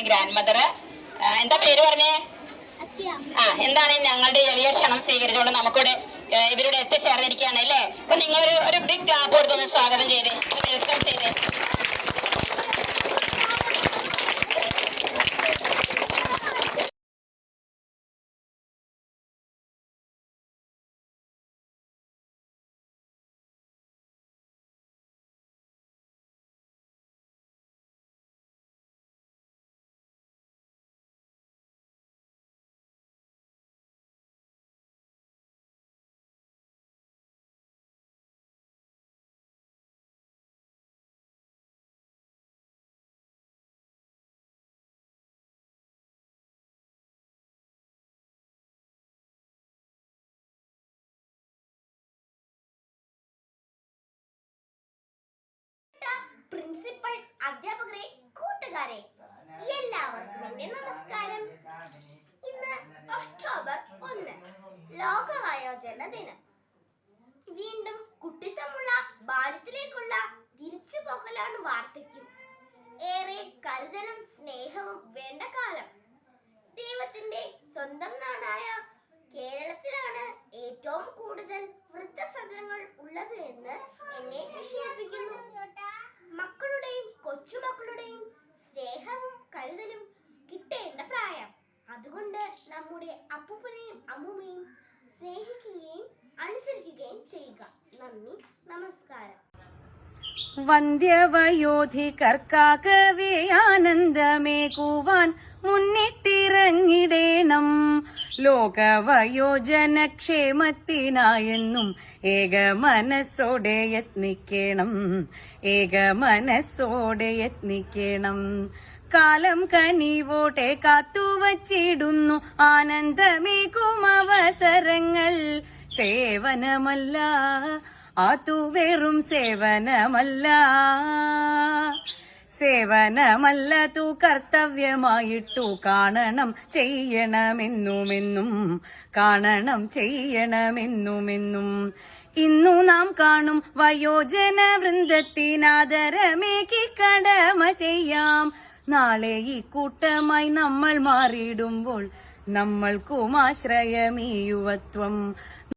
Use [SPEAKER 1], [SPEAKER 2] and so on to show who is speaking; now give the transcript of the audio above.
[SPEAKER 1] Grand mother എന്താ പേര് പറഞ്ഞേ? ആ എന്താണ് ഞങ്ങളുടെ എളിയ ക്ഷണം സ്വീകരിച്ചുകൊണ്ട് നമുക്കിവിടെ ഇവരോട് എത്തിച്ചേർന്നിരിക്കുകയാണ് അല്ലേ? അപ്പൊ നിങ്ങൾ ഒരു ഒരു ബിഗ് ക്ലാപ്പ് കൊടുത്തൊന്ന് സ്വാഗതം ചെയ്തേ. വെൽക്കം ചെയ്തേ.
[SPEAKER 2] പ്രിൻസിപ്പൽ അധ്യാപകരെ കൂട്ടുകാരെ എല്ലാവർക്കും എന്റെ നമസ്കാരം. ഇന്ന് ഒക്ടോബർ ഒന്ന് ലോക വയോജന ദിനം അമ്മൂമ്മയും സ്നേഹിക്കുകയും അനുസരിക്കുകയും ചെയ്യുക. നന്ദി. നമസ്കാരം.
[SPEAKER 3] വന്ധ്യവയോധികർക്കാകവേ ആനന്ദമേകുവാൻ മുന്നിട്ടിറങ്ങിടേണം. ലോകവയോജനക്ഷേമത്തിനായെന്നും ഏക മനസ്സോടെ യത്നിക്കണം. ഏക മനസ്സോടെ യത്നിക്കണം. കാലം കനിവോട്ടെ കാത്തുവച്ചിടുന്നു. ആനന്ദമേകും അവസരങ്ങൾ സേവനമല്ല ആത്തു വെറും സേവനമല്ല. സേവനമല്ല തു കർത്തവ്യമായിട്ടു കാണണം ചെയ്യണമെന്നുമെന്നും കാണണം ചെയ്യണമെന്നുമെന്നും. ഇന്നു നാം കാണും വയോജന വൃന്ദത്തിനാദരമേക്കി കടമ ചെയ്യാം. നാളെ ഈ കൂട്ടമായി നമ്മൾ മാറിയിടുമ്പോൾ നമ്മൾക്കും ആശ്രയം ഈ യുവത്വം.